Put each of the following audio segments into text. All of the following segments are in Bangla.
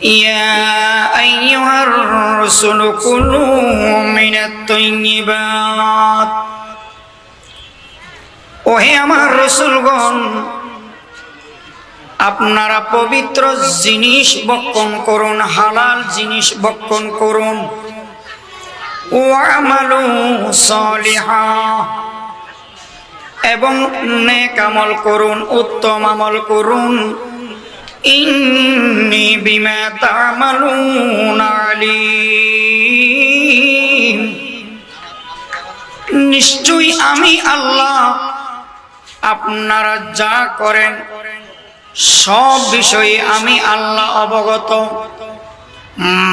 يا أيها الرسل كلوا من الطيبات ওহে আমার রসুলগণ আপনারা পবিত্র জিনিস বক্ষণ করুন হালাল জিনিস বক্ষণ করুন ওয়ামালু সলিহা এবং নেক আমল করুন উত্তম আমল করুন ইন্নি বিমা নিশ্চয়ই আমি আল্লাহ আপনারা যা করেন, সব বিষয়ে আমি আল্লাহ অবগত।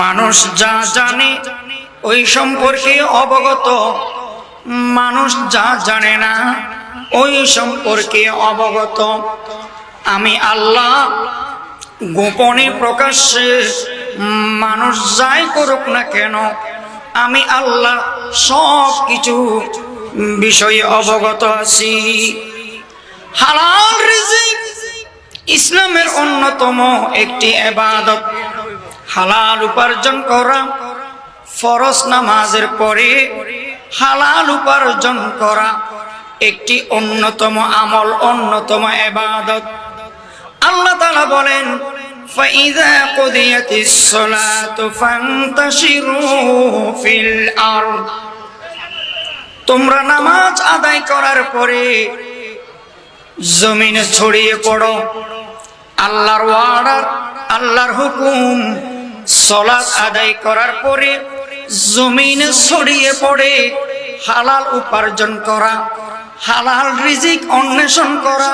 মানুষ যা জানে, ওই সম্পর্কে অবগত। মানুষ যা জানে না, ওই সম্পর্কে অবগত। আমি আল্লাহ গোপনে প্রকাশ্যে মানুষ যাই করুক না কেন, আমি আল্লাহ সব কিছু বিষয়ে অবগত আছি। হালাল রিজিক ইসলামের অন্যতম একটি এবাদত। হালাল উপার্জন করা, ফরজ নামাজের পরে হালাল উপার্জন করা একটি অন্যতম আমল, অন্যতম এবাদত। আল্লাহ তাআলা বলেন فإذا قضيت الصلاة فانتشروا في الأرض তোমরা নামাজ আদায় করার পরে জমিনে ছড়িয়ে পড়ো আল্লাহর ওয়ার্ডার আল্লাহর হুকুম সলাৎ আদায় করার পরে জমিনে ছড়িয়ে পড়ে হালাল উপার্জন করা হালাল রিজিক অন্বেষণ করা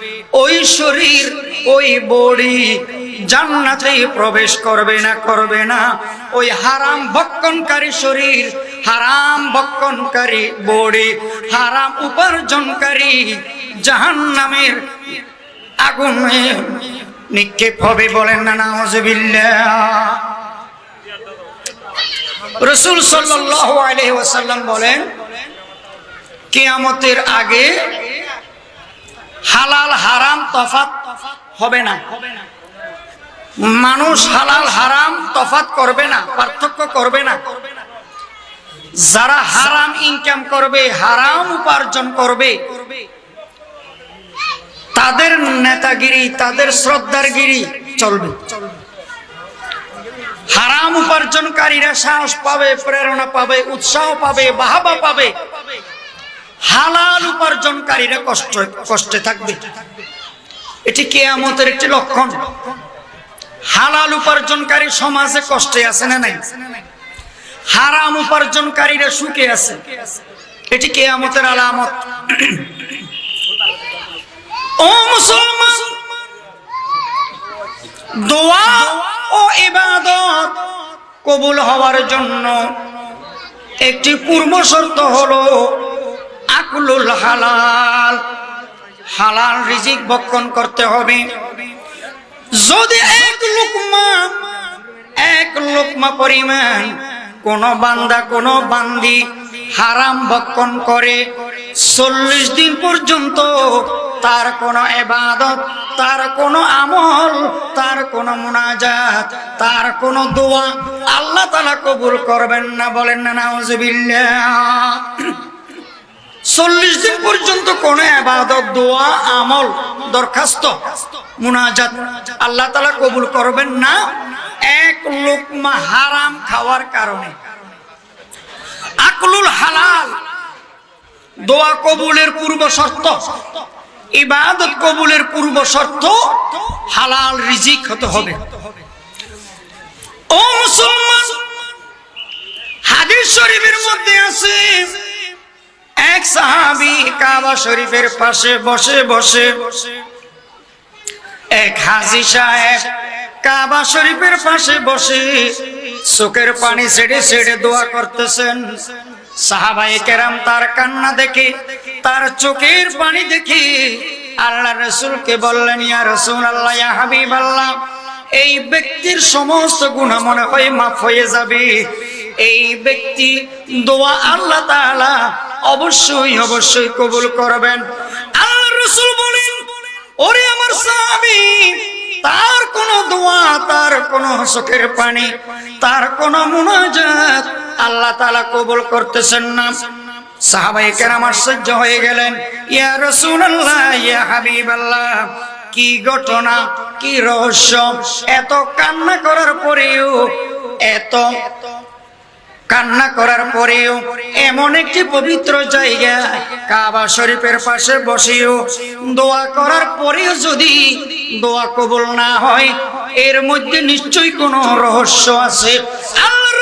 ওই শরীর, ওই বডি জান্নাতে প্রবেশ করবে না করবে না। ওই হারাম ভক্ষণকারী শরীর, হারাম ভক্ষণকারী বডি, হারাম উপার্জনকারী জাহান্নামের আগুনে নিক্ষেপ হবে বলেন না, নাউজুবিল্লাহ। রসুল সাল্লাল্লাহু আলাইহি ওয়াসাল্লাম বলেন, কেয়ামতের আগে হালাল হারাম তফাত হবে না। মানুষ হালাল হারাম তফাত করবে না, পার্থক্য করবে না। যারা হারাম ইনকাম করবে, হারাম উপার্জন করবে, তাদের নেতাগিরি, তাদের শ্রদ্ধারগিরি চলবে। হারাম উপার্জনকারীরা সাহস পাবে, প্রেরণা পাবে, উৎসাহ পাবে, বাহাবা পাবে। হালাল উপার্জনকারীরা কষ্ট, কষ্টে থাকবে। এটি কেয়ামতের একটি লক্ষণ। হালাল উপার্জনকারী সমাজে কষ্টে আছে না নাই? হারাম উপার্জনকারীরা সুখে আছে। এটি কেয়ামতের আলামত। ও মুসলমান, দোয়া ও ইবাদত কবুল হওয়ার জন্য একটি পূর্ব শর্ত হলো আকুলুল হালাল। হালাল রিজিক বক্ষণ করতে হবে। যদি এক লোকমা এক লোকমা পরিমাণ কোন বান্দা, কোন বান্দি হারাম ভক্ষণ করে, চল্লিশ দিন পর্যন্ত তার কোন এবাদত, তার কোন আমল, তার কোন মুনাজাত, তার কোন দোয়া আল্লাহ তালা কবুল করবেন না বলেন না, নাউজুবিল্লাহ। চল্লিশ দিন পর্যন্ত কোন আবাদত, দোয়া, আমল, দরখাস্ত, মুনাজাত আল্লাহ তালা কবুল করবেন না। এক লোকমা হারাম খাওয়ার কারণে। আকলুল হালাল, দোয়া কবুলের পূর্ব শর্ত, ইবাদত কবুলের পূর্ব শর্ত, হালাল রিজিক হতে হবে। ও মুসলমান, হাদিস শরীফের মধ্যে আছে এক সাহাবি কাবা শরীফের পাশে বসে বসে। এক হাজি সাহেব কাবা শরীফের পাশে বসে চোখের পানি ছেড়ে ছেড়ে দোয়া করতেছেন। সাহাবাই কেরাম তার কান্না দেখে, তার চোখের পানি দেখে আল্লাহ রসুলকে বললেন, ইয়া রসুল আল্লাহ ইয়া হাবিব আল্লাহ এই ব্যক্তির সমস্ত গুণা মনে হয় মাফ হয়ে যাবে। এই ব্যক্তি দোয়া আল্লাহ তাআলা অবশ্যই অবশ্যই কবুল করবেন। আল্লাহ রসুল বলেন, ওরে আমার সাহাবী, তার কোন দোয়া, তার কোন চোখের পানি, তার কোন মুনাজাত আল্লাহ তাআলা কবুল করতেছেন না। সাহাবাই কেরাম আশ্চর্য হয়ে গেলেন, ইয়া রাসূলুল্লাহ, ইয়া হাবিবাল্লাহ, কি ঘটনা, কি রহস্য, এত কান্না করার পরেও, এত কান্না করার পরেও এমন একটি পবিত্র জায়গা কাবা শরীফের পাশে বসেও। দোয়া করার পরেও যদি দোয়া কবুল না হয়, এর মধ্যে নিশ্চয়ই কোনো রহস্য আছে। আমার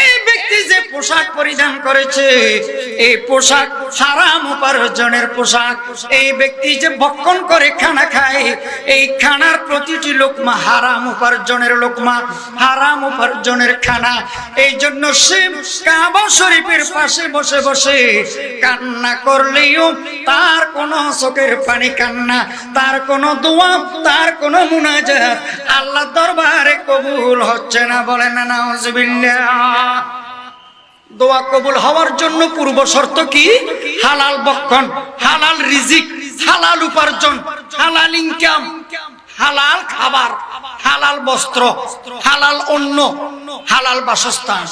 এই ব্যক্তি যে পোশাক পরিধান করেছে এই পোশাক হারাম উপার্জনের পোশাক। এই ব্যক্তি যে ভক্ষণ করে খানা খায়, এই খানার প্রতিটি লোকমা হারাম উপার্জনের লোকমা, হারাম উপার্জনের খানা। এই জন্য সে কাবা শরীফের পাশে বসে বসে কান্না করলেও তার কোনো চোখের পানি কান্না, তার কোনো দোয়া, তার কোনো মুনাজাত আল্লাহ দরবারে কবুল হচ্ছে না বলেন না দোয়া কবুল হওয়ার জন্য পূর্ব শর্ত কি? হালাল বক্ষণ, হালাল রিজিক, হালাল উপার্জন, হালাল ইনকাম হালাল খাবার, হালাল বস্ত্র, হালাল অন্ন, হালাল বাসস্থান।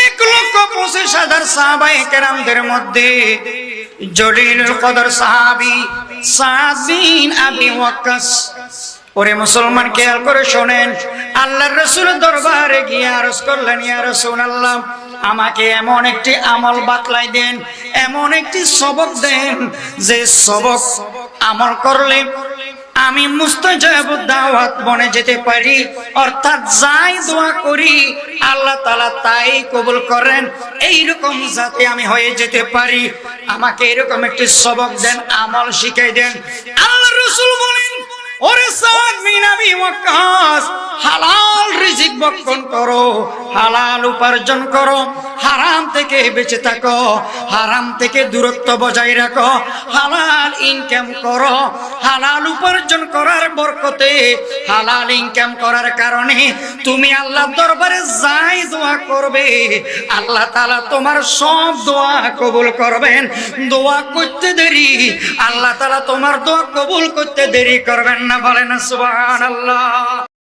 এক লক্ষ পঁচিশ হাজার সাহাবাই কেরামদের মধ্যে জলিল কদর সাহাবি সাদ আবি ওয়াক্কাস ওরে মুসলমান খেয়াল করে শোনেন। আল্লাহর রসুল দরবারে গিয়ে আরজ করলেন, ইয়া রসুল আল্লাহ আমাকে এমন একটি আমল বাতলাই দেন, এমন একটি সবক দেন, যে সবক আমল করলে আমি মুস্তাজাব দাওয়াত বনে যেতে পারি। অর্থাৎ যাই দোয়া করি, আল্লাহ তালা তাই কবুল করেন। এইরকম যাতে আমি হয়ে যেতে পারি। আমাকে এরকম একটি সবক দেন, আমল শিখাই দেন। আল্লাহ রসুল বলেন ওরে হালাল রিজিক করো, হালাল উপার্জন করো, হারাম থেকে বেঁচে থাকো, হারাম থেকে দূরত্ব বজায় রাখো, হালাল ইনকাম করো, হালাল উপার্জন করার হালাল ইনকাম করার কারণে তুমি আল্লাহ দরবারে যাই দোয়া করবে, আল্লাহ তালা তোমার সব দোয়া কবুল করবেন। দোয়া করতে দেরি, আল্লাহ তালা তোমার দোয়া কবুল করতে দেরি করবেন না বলেন সুবহানাল্লাহ